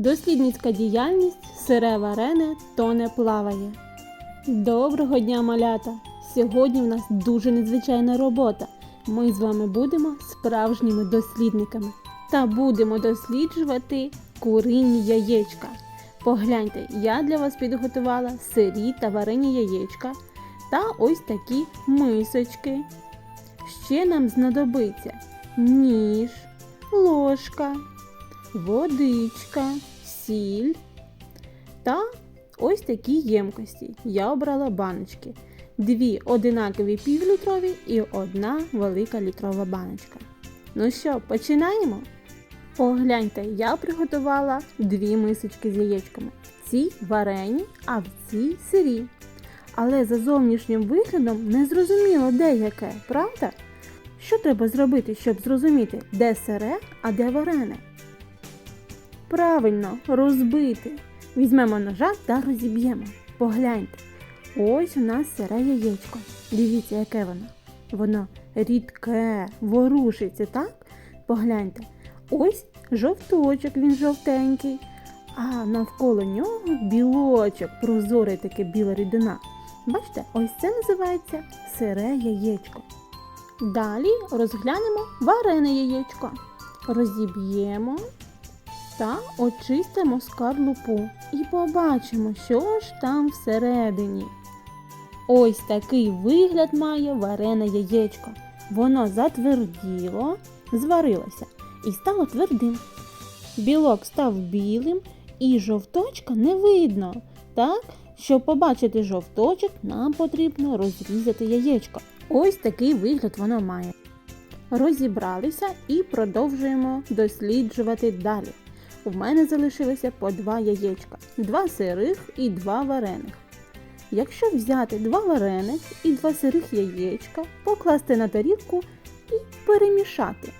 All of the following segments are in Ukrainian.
Дослідницька діяльність сире варене тоне плаває. Доброго дня, малята! Сьогодні в нас дуже незвичайна робота. Ми з вами будемо справжніми дослідниками та будемо досліджувати курині яєчка. Погляньте, я для вас підготувала сирі та варені яєчка та ось такі мисочки. Ще нам знадобиться ніж, ложка, водичка, сіль та ось такі ємкості. Я обрала баночки. Дві одинакові півлітрові і одна велика літрова баночка. Ну що, починаємо? Погляньте, я приготувала дві мисочки з яєчками. Ці варені, а в цій сирі. Але за зовнішнім виглядом не зрозуміло, де яке, правда? Що треба зробити, щоб зрозуміти, де сире, а де варене? Правильно, розбити. Візьмемо ножа та розіб'ємо. Погляньте. Ось у нас сире яєчко. Дивіться, яке воно. Воно рідке, ворушиться, так? Погляньте. Ось жовточок, він жовтенький. А навколо нього білочок, прозорий таке біла рідина. Бачите, ось це називається сире яєчко. Далі розглянемо варене яєчко. Розіб'ємо та очистимо скарлупу і побачимо, що ж там всередині. Ось такий вигляд має варене яєчко. Воно затверділо, зварилося і стало твердим. Білок став білим і жовточка не видно. Так, щоб побачити жовточок, нам потрібно розрізати яєчко. Ось такий вигляд воно має. Розібралися і продовжуємо досліджувати далі. У мене залишилося по два яєчка, два сирих і два варених. Якщо взяти два варених і два сирих яєчка, покласти на тарілку і перемішати.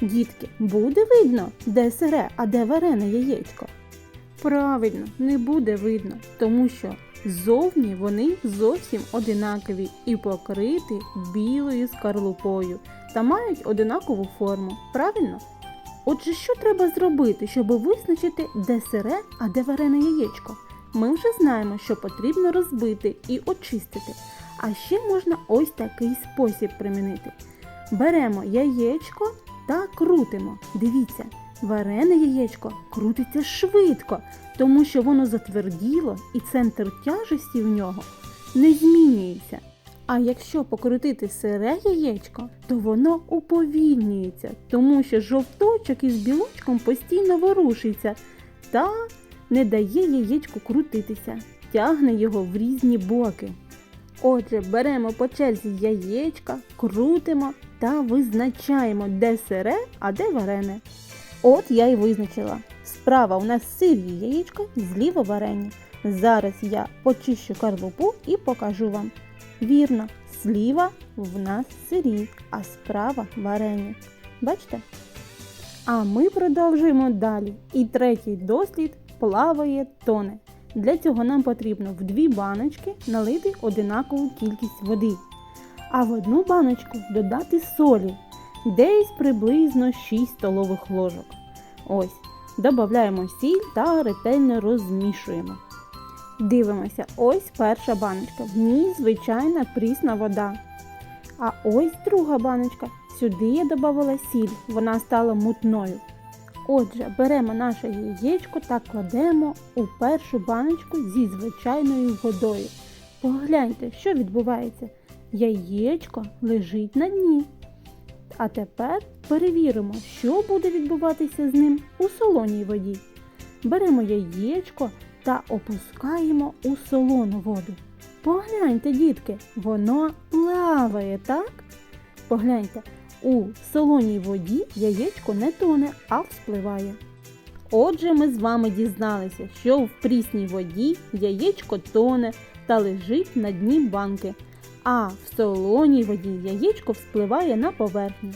Дітки, буде видно, де сире, а де варене яєчко? Правильно, не буде видно, тому що зовні вони зовсім одинакові і покриті білою скарлупою та мають одинакову форму. Правильно? Отже, що треба зробити, щоб визначити, де сире, а де варене яєчко? Ми вже знаємо, що потрібно розбити і очистити. А ще можна ось такий спосіб примінити. Беремо яєчко та крутимо. Дивіться, варене яєчко крутиться швидко, тому що воно затверділо і центр тяжесті в нього не змінюється. А якщо покрутити сире яєчко, то воно уповільнюється, тому що жовточок із білочком постійно ворушиться та не дає яєчку крутитися, тягне його в різні боки. Отже, беремо по черзі яєчка, крутимо та визначаємо, де сире, а де варене. От я і визначила. Справа у нас сирі яєчка, зліва варені. Зараз я почищу карлупу і покажу вам. Вірно, зліва в нас сирі, а справа варені. Бачите? А ми продовжуємо далі. І третій дослід плаває тоне. Для цього нам потрібно в дві баночки налити одинакову кількість води, а в одну баночку додати солі, десь приблизно 6 столових ложок. Ось, додаємо сіль та ретельно розмішуємо. Дивимося, ось перша баночка. В ній звичайна прісна вода. А ось друга баночка. Сюди я додавала сіль, вона стала мутною. Отже, беремо наше яєчко та кладемо у першу баночку зі звичайною водою. Погляньте, що відбувається. Яєчко лежить на дні. А тепер перевіримо, що буде відбуватися з ним у солоній воді. Беремо яєчко та опускаємо у солону воду. Погляньте, дітки, воно плаває, так? Погляньте, у солоній воді яєчко не тоне, а вспливає. Отже, ми з вами дізналися, що в прісній воді яєчко тоне та лежить на дні банки, а в солоній воді яєчко вспливає на поверхню.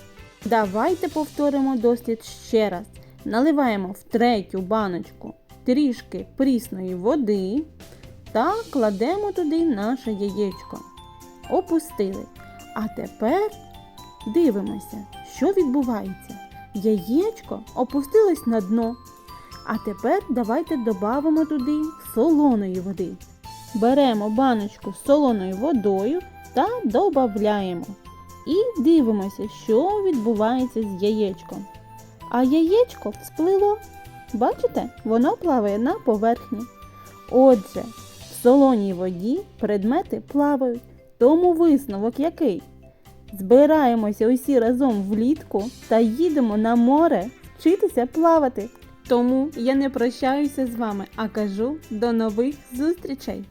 Давайте повторимо дослід ще раз. Наливаємо в третю баночку трішки прісної води та кладемо туди наше яєчко. Опустили. А тепер дивимося, що відбувається. Яєчко опустилось на дно, А тепер давайте додамо туди солоної води. Беремо баночку з солоною водою та додаємо. І дивимося, що відбувається з яєчком. А яєчко всплило. Бачите, воно плаває на поверхні. Отже, в солоній воді предмети плавають. Тому висновок який? Збираємося усі разом влітку та їдемо на море вчитися плавати. Тому я не прощаюся з вами, а кажу до нових зустрічей!